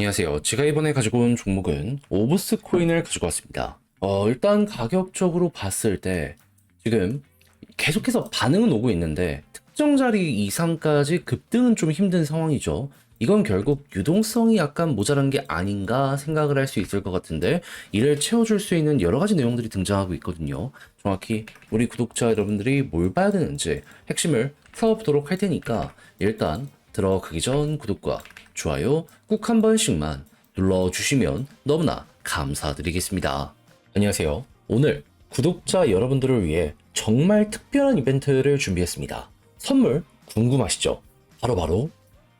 안녕하세요. 제가 이번에 가지고 온 종목은 오브스 코인을 가지고 왔습니다. 어, 일단 가격적으로 봤을 때 지금 계속해서 반응은 오고 있는데 특정 자리 이상까지 급등은 좀 힘든 상황이죠. 이건 결국 유동성이 약간 모자란 게 아닌가 생각을 할 수 있을 것 같은데 이를 채워줄 수 있는 여러 가지 내용들이 등장하고 있거든요. 정확히 우리 구독자 여러분들이 뭘 봐야 되는지 핵심을 풀어보도록 할 테니까 일단 들어가기 전 구독과 좋아요 꼭 한 번씩만 눌러주시면 너무나 감사드리겠습니다. 안녕하세요. 오늘 구독자 여러분들을 위해 정말 특별한 이벤트를 준비했습니다. 선물 궁금하시죠? 바로 바로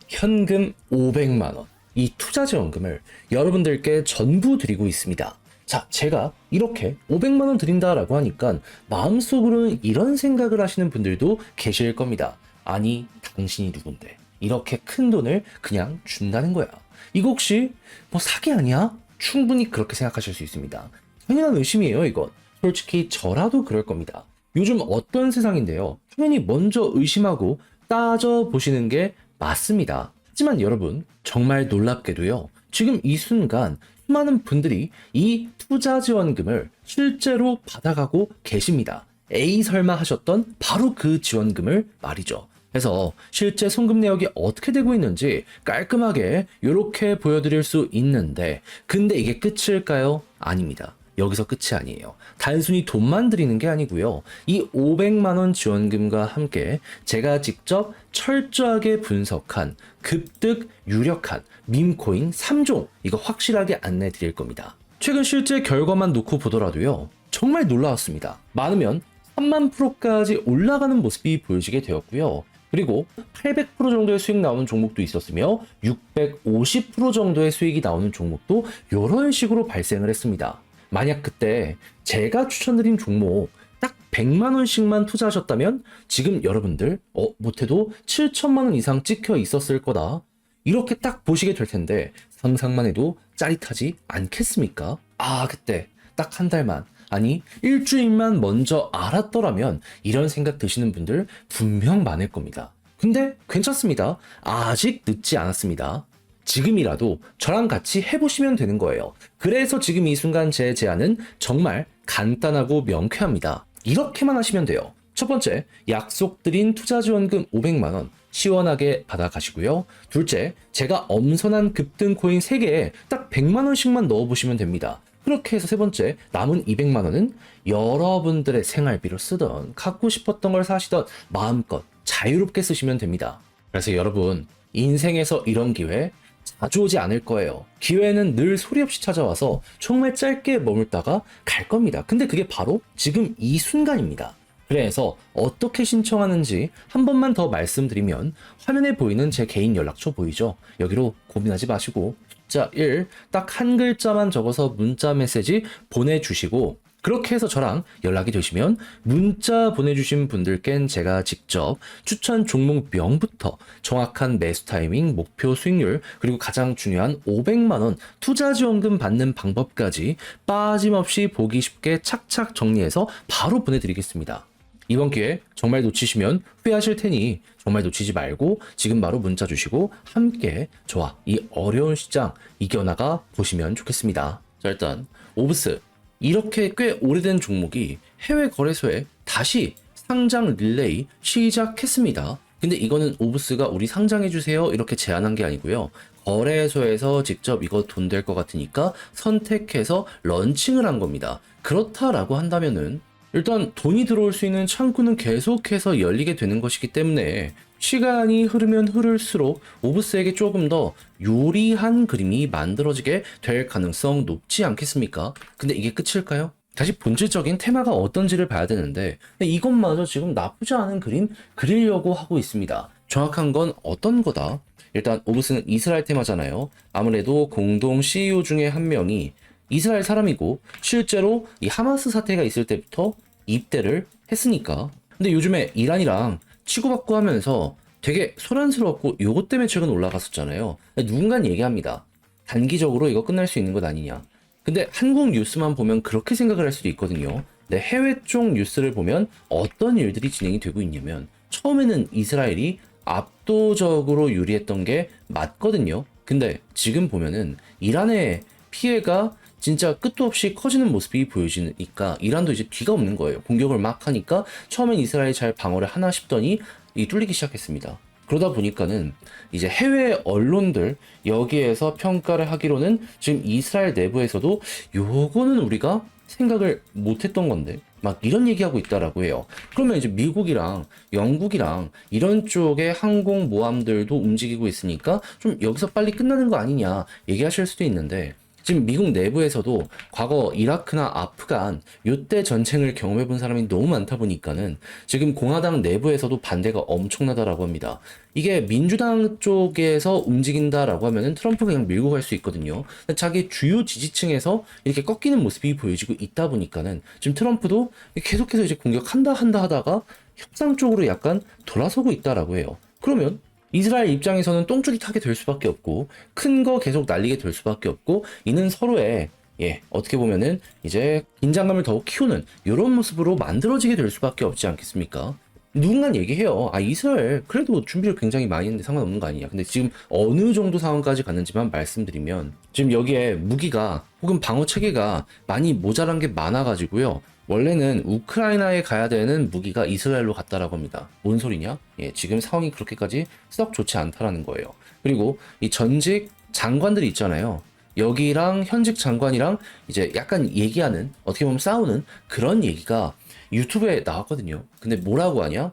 현금 500만원. 이 투자 지원금을 여러분들께 전부 드리고 있습니다. 자, 제가 이렇게 500만원 드린다라고 하니까 마음속으로는 이런 생각을 하시는 분들도 계실 겁니다. 아니, 당신이 누군데? 이렇게 큰 돈을 그냥 준다는 거야. 이거 혹시 뭐 사기 아니야? 충분히 그렇게 생각하실 수 있습니다. 당연한 의심이에요, 이건. 솔직히 저라도 그럴 겁니다. 요즘 어떤 세상인데요. 당연히 먼저 의심하고 따져보시는 게 맞습니다. 하지만 여러분, 정말 놀랍게도요. 지금 이 순간 수많은 분들이 이 투자 지원금을 실제로 받아가고 계십니다. 에이 설마 하셨던 바로 그 지원금을 말이죠. 그래서 실제 송금 내역이 어떻게 되고 있는지 깔끔하게 이렇게 보여드릴 수 있는데 근데 이게 끝일까요? 아닙니다. 여기서 끝이 아니에요. 단순히 돈만 드리는 게 아니고요. 이 500만 원 지원금과 함께 제가 직접 철저하게 분석한 급득 유력한 밈코인 3종 이거 확실하게 안내 드릴 겁니다. 최근 실제 결과만 놓고 보더라도요. 정말 놀라웠습니다. 많으면 3만 프로까지 올라가는 모습이 보여지게 되었고요. 그리고 800% 정도의 수익 나오는 종목도 있었으며 650% 정도의 수익이 나오는 종목도 이런 식으로 발생을 했습니다. 만약 그때 제가 추천드린 종목 딱 100만 원씩만 투자하셨다면 지금 여러분들 어 못해도 7천만 원 이상 찍혀 있었을 거다. 이렇게 딱 보시게 될 텐데 상상만 해도 짜릿하지 않겠습니까? 아 그때 딱 한 달만 아니 일주일만 먼저 알았더라면 이런 생각 드시는 분들 분명 많을 겁니다. 근데 괜찮습니다. 아직 늦지 않았습니다. 지금이라도 저랑 같이 해보시면 되는 거예요. 그래서 지금 이 순간 제 제안은 정말 간단하고 명쾌합니다. 이렇게만 하시면 돼요. 첫 번째, 약속드린 투자지원금 500만원 시원하게 받아가시고요. 둘째, 제가 엄선한 급등 코인 3개에 딱 100만원씩만 넣어보시면 됩니다. 그렇게 해서 세 번째, 남은 200만 원은 여러분들의 생활비로 쓰던, 갖고 싶었던 걸 사시던 마음껏 자유롭게 쓰시면 됩니다. 그래서 여러분, 인생에서 이런 기회 자주 오지 않을 거예요. 기회는 늘 소리 없이 찾아와서 정말 짧게 머물다가 갈 겁니다. 근데 그게 바로 지금 이 순간입니다. 그래서 어떻게 신청하는지 한 번만 더 말씀드리면 화면에 보이는 제 개인 연락처 보이죠? 여기로 고민하지 마시고 숫자 1 딱 한 글자만 적어서 문자 메시지 보내주시고 그렇게 해서 저랑 연락이 되시면 문자 보내주신 분들께는 제가 직접 추천 종목명부터 정확한 매수 타이밍, 목표 수익률, 그리고 가장 중요한 500만원 투자 지원금 받는 방법까지 빠짐없이 보기 쉽게 착착 정리해서 바로 보내드리겠습니다. 이번 기회 정말 놓치시면 후회하실 테니 정말 놓치지 말고 지금 바로 문자 주시고 함께 저와 이 어려운 시장 이겨나가 보시면 좋겠습니다. 자, 일단 오브스 이렇게 꽤 오래된 종목이 해외 거래소에 다시 상장 릴레이 시작했습니다. 근데 이거는 오브스가 우리 상장해주세요 이렇게 제안한 게 아니고요. 거래소에서 직접 이거 돈 될 것 같으니까 선택해서 런칭을 한 겁니다. 그렇다라고 한다면은 일단 돈이 들어올 수 있는 창구는 계속해서 열리게 되는 것이기 때문에 시간이 흐르면 흐를수록 오브스에게 조금 더 요리한 그림이 만들어지게 될 가능성 높지 않겠습니까? 근데 이게 끝일까요? 다시 본질적인 테마가 어떤지를 봐야 되는데 이것마저 지금 나쁘지 않은 그림 그리려고 하고 있습니다. 정확한 건 어떤 거다? 일단 오브스는 이스라엘 테마잖아요. 아무래도 공동 CEO 중에 한 명이 이스라엘 사람이고 실제로 이 하마스 사태가 있을 때부터 입대를 했으니까. 근데 요즘에 이란이랑 치고받고 하면서 되게 소란스러웠고 요것 때문에 최근 올라갔었잖아요. 누군가 얘기합니다. 단기적으로 이거 끝날 수 있는 것 아니냐. 근데 한국 뉴스만 보면 그렇게 생각을 할 수도 있거든요. 근데 해외 쪽 뉴스를 보면 어떤 일들이 진행이 되고 있냐면 처음에는 이스라엘이 압도적으로 유리했던 게 맞거든요. 근데 지금 보면은 이란의 피해가 진짜 끝도 없이 커지는 모습이 보여지니까 이란도 이제 뒤가 없는 거예요. 공격을 막 하니까 처음엔 이스라엘이 잘 방어를 하나 싶더니 이 뚫리기 시작했습니다. 그러다 보니까는 이제 해외 언론들 여기에서 평가를 하기로는 지금 이스라엘 내부에서도 요거는 우리가 생각을 못했던 건데 막 이런 얘기하고 있다라고 해요. 그러면 이제 미국이랑 영국이랑 이런 쪽의 항공 모함들도 움직이고 있으니까 좀 여기서 빨리 끝나는 거 아니냐 얘기하실 수도 있는데 지금 미국 내부에서도 과거 이라크나 아프간 요때 전쟁을 경험해 본 사람이 너무 많다 보니까는 지금 공화당 내부에서도 반대가 엄청나다라고 합니다. 이게 민주당 쪽에서 움직인다라고 하면은 트럼프 그냥 밀고 갈 수 있거든요. 자기 주요 지지층에서 이렇게 꺾이는 모습이 보여지고 있다 보니까는 지금 트럼프도 계속해서 이제 공격한다 한다 하다가 협상 쪽으로 약간 돌아서고 있다라고 해요. 그러면 이스라엘 입장에서는 똥줄이 타게 될 수밖에 없고 큰 거 계속 날리게 될 수밖에 없고 이는 서로의 예 어떻게 보면은 이제 긴장감을 더욱 키우는 이런 모습으로 만들어지게 될 수밖에 없지 않겠습니까? 누군가 얘기해요. 아 이스라엘 그래도 준비를 굉장히 많이 했는데 상관없는 거 아니냐. 근데 지금 어느 정도 상황까지 갔는지만 말씀드리면 지금 여기에 무기가 혹은 방어 체계가 많이 모자란 게 많아가지고요. 원래는 우크라이나에 가야 되는 무기가 이스라엘로 갔다라고 합니다. 뭔 소리냐? 예, 지금 상황이 그렇게까지 썩 좋지 않다라는 거예요. 그리고 이 전직 장관들이 있잖아요. 여기랑 현직 장관이랑 이제 약간 얘기하는 어떻게 보면 싸우는 그런 얘기가 유튜브에 나왔거든요. 근데 뭐라고 하냐?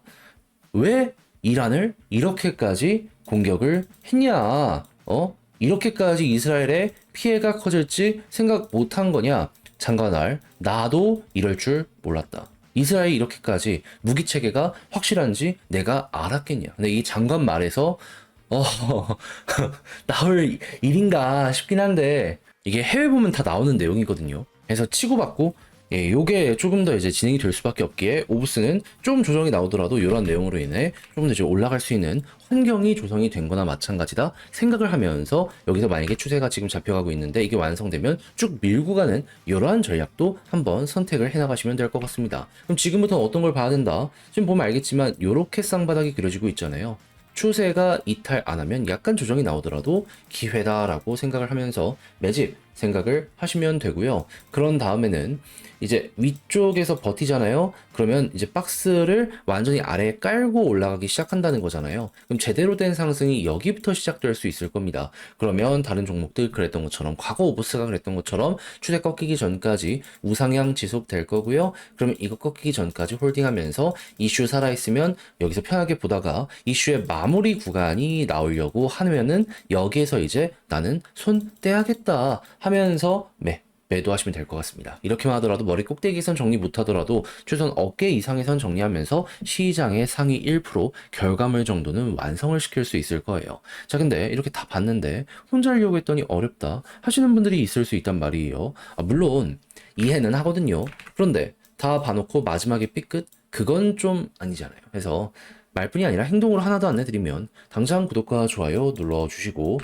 왜 이란을 이렇게까지 공격을 했냐? 어? 이렇게까지 이스라엘의 피해가 커질지 생각 못한 거냐? 장관할 나도 이럴 줄 몰랐다. 이스라엘이 이렇게까지 무기 체계가 확실한지 내가 알았겠냐. 근데 이 장관 말에서 어 나올 일인가 싶긴 한데 이게 해외 보면 다 나오는 내용이거든요. 그래서 치고받고 예, 요게 조금 더 이제 진행이 될 수밖에 없기에 오브스는 좀 조정이 나오더라도 이런 내용으로 인해 조금 더 이제 올라갈 수 있는 환경이 조성이 된 거나 마찬가지다 생각을 하면서 여기서 만약에 추세가 지금 잡혀가고 있는데 이게 완성되면 쭉 밀고 가는 이러한 전략도 한번 선택을 해 나가시면 될 것 같습니다. 그럼 지금부터 어떤 걸 봐야 된다? 지금 보면 알겠지만 요렇게 쌍바닥이 그려지고 있잖아요. 추세가 이탈 안 하면 약간 조정이 나오더라도 기회다라고 생각을 하면서 매집 생각을 하시면 되고요. 그런 다음에는 이제 위쪽에서 버티잖아요. 그러면 이제 박스를 완전히 아래에 깔고 올라가기 시작한다는 거잖아요. 그럼 제대로 된 상승이 여기부터 시작될 수 있을 겁니다. 그러면 다른 종목들 그랬던 것처럼 과거 오버스가 그랬던 것처럼 추세 꺾이기 전까지 우상향 지속될 거고요. 그러면 이거 꺾이기 전까지 홀딩하면서 이슈 살아있으면 여기서 편하게 보다가 이슈의 마무리 구간이 나오려고 하면은 여기에서 이제 나는 손 떼야겠다 하면서 매 매도하시면 될 것 같습니다. 이렇게만 하더라도 머리 꼭대기선 정리 못하더라도 최소한 어깨 이상에선 정리하면서 시장의 상위 1% 결과물 정도는 완성을 시킬 수 있을 거예요. 자, 근데 이렇게 다 봤는데 혼자 하려고 했더니 어렵다 하시는 분들이 있을 수 있단 말이에요. 아, 물론 이해는 하거든요. 그런데 다 봐놓고 마지막에 삐끗? 그건 좀 아니잖아요. 그래서 말뿐이 아니라 행동으로 하나도 안 해드리면 당장 구독과 좋아요 눌러주시고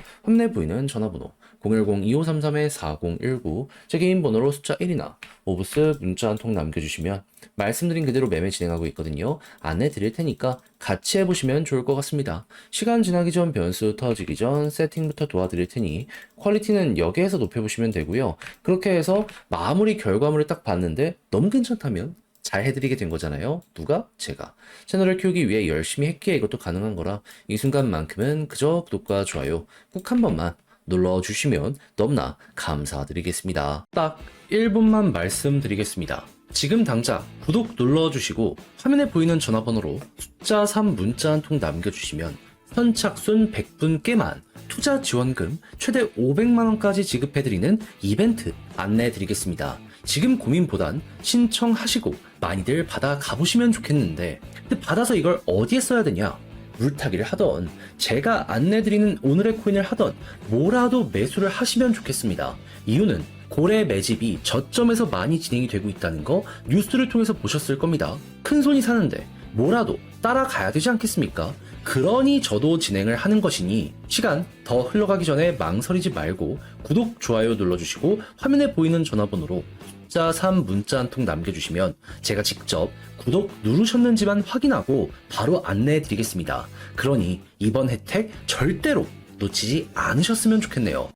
부위는 전화번호 010-2533-4019 제 개인 번호로 숫자 1이나 오브스 문자 한 통 남겨주시면 말씀드린 그대로 매매 진행하고 있거든요. 안내 드릴 테니까 같이 해보시면 좋을 것 같습니다. 시간 지나기 전 변수 터지기 전 세팅부터 도와드릴 테니 퀄리티는 여기에서 높여보시면 되고요. 그렇게 해서 마무리 결과물을 딱 봤는데 너무 괜찮다면 잘 해드리게 된 거잖아요. 누가? 제가. 채널을 키우기 위해 열심히 했기에 이것도 가능한 거라 이 순간만큼은 그저 구독과 좋아요 꼭 한 번만 눌러주시면 너무나 감사드리겠습니다. 딱 1분만 말씀드리겠습니다. 지금 당장 구독 눌러주시고 화면에 보이는 전화번호로 숫자 3 문자 한 통 남겨주시면 선착순 100분께만 투자 지원금 최대 500만원까지 지급해드리는 이벤트 안내해드리겠습니다. 지금 고민보단 신청하시고 많이들 받아 가보시면 좋겠는데 근데 받아서 이걸 어디에 써야 되냐? 물타기를 하던 제가 안내드리는 오늘의 코인을 하던 뭐라도 매수를 하시면 좋겠습니다. 이유는 고래 매집이 저점에서 많이 진행이 되고 있다는 거 뉴스를 통해서 보셨을 겁니다. 큰 손이 사는데 뭐라도 따라가야 되지 않겠습니까? 그러니 저도 진행을 하는 것이니 시간 더 흘러가기 전에 망설이지 말고 구독, 좋아요 눌러주시고 화면에 보이는 전화번호로 숫자 3 문자 한 통 남겨주시면 제가 직접 구독 누르셨는지만 확인하고 바로 안내해 드리겠습니다. 그러니 이번 혜택 절대로 놓치지 않으셨으면 좋겠네요.